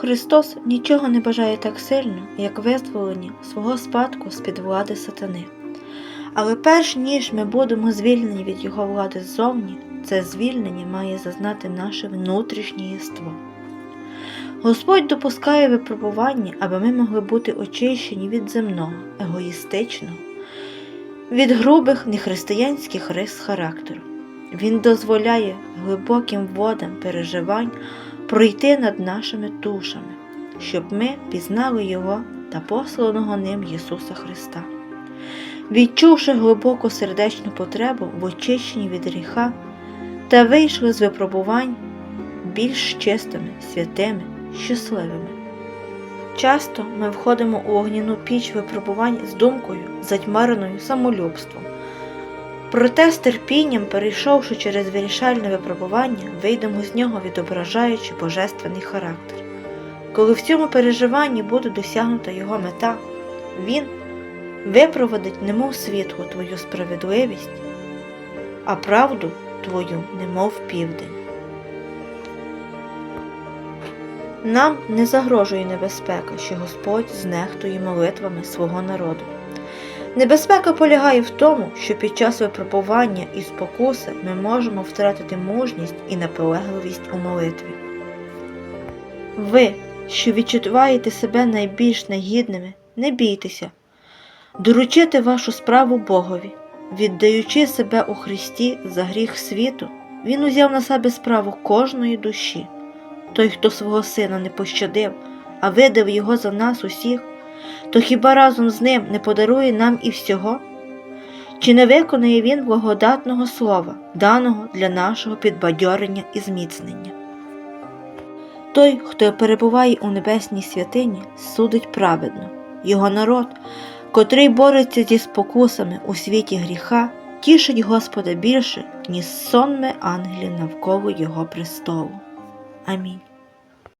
Христос нічого не бажає так сильно, як визволення свого спадку з-під влади сатани. Але перш ніж ми будемо звільнені від його влади ззовні, це звільнення має зазнати наше внутрішнє єство. Господь допускає випробування, аби ми могли бути очищені від земного, егоїстичного, від грубих нехристиянських рис характеру. Він дозволяє глибоким водам переживань пройти над нашими душами, щоб ми пізнали Його та посланого ним Ісуса Христа. Відчувши глибоку сердечну потребу в очищенні від гріха та вийшли з випробувань більш чистими, святими, щасливими. Часто ми входимо у огняну піч випробувань з думкою, затьмареною самолюбством. Проте з терпінням, перейшовши через вирішальне випробування, вийдемо з нього, відображаючи божественний характер. Коли в цьому переживанні буде досягнута його мета, він випроводить немов світло твою справедливість, а правду твою немов південь. Нам не загрожує небезпека, що Господь знехтує молитвами свого народу. Небезпека полягає в тому, що під час випробування і спокуси ми можемо втратити мужність і наполегливість у молитві. Ви, що відчуваєте себе найбільш негідними, не бійтеся, доручити вашу справу Богові, віддаючи себе у Христі за гріх світу, Він узяв на себе справу кожної душі. Той, хто свого сина не пощадив, а видав його за нас усіх, то хіба разом з ним не подарує нам і всього? Чи не виконує він благодатного слова, даного для нашого підбадьорення і зміцнення? Той, хто перебуває у небесній святині, судить праведно, його народ, котрий бореться зі спокусами у світі гріха, тішить Господа більше, ніж сонми ангелів навколо Його престолу. Амінь.